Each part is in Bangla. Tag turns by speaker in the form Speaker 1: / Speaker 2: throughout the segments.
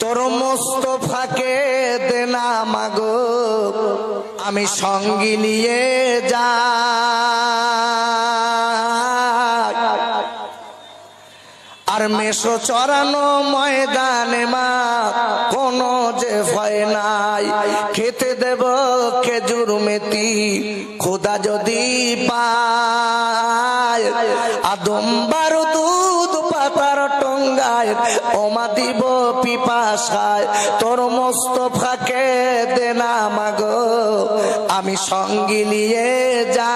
Speaker 1: তোর মোস্তফাকে দেনা মাগো, আমি সঙ্গী নিয়ে যা আর মেশো চড়ানো ময়দানে মা, কোনো যে ভয় নাই। খেতে দেব খেজুর মেতি খোদা যদি পায়। আদম বারো পাতার টঙ্গায়, ওমা দিব পিপাসায়, তোর মোস্তফাকে দেনা মাগো, আমি সঙ্গী নিয়ে যাই।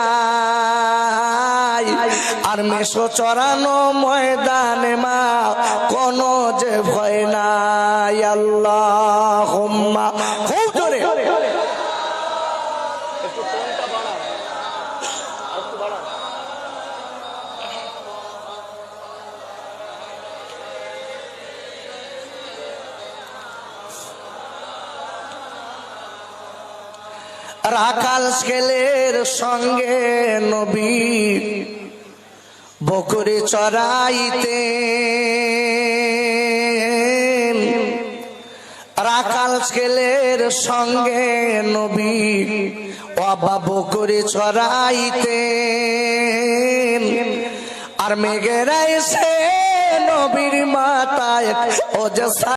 Speaker 1: আর মেশো চড়ানো ময়দানে মা, কোনো যে ভয় নাই আল্লাহ হোম্মা খুব জোরে। রাখাল ছেলের সঙ্গে নবী বকরে চড়াইতে রাখাল ছেলের সঙ্গে নবী বাবা বকরে চড়াইতে আর মেঘেরা এসে নবীর মাতায় ও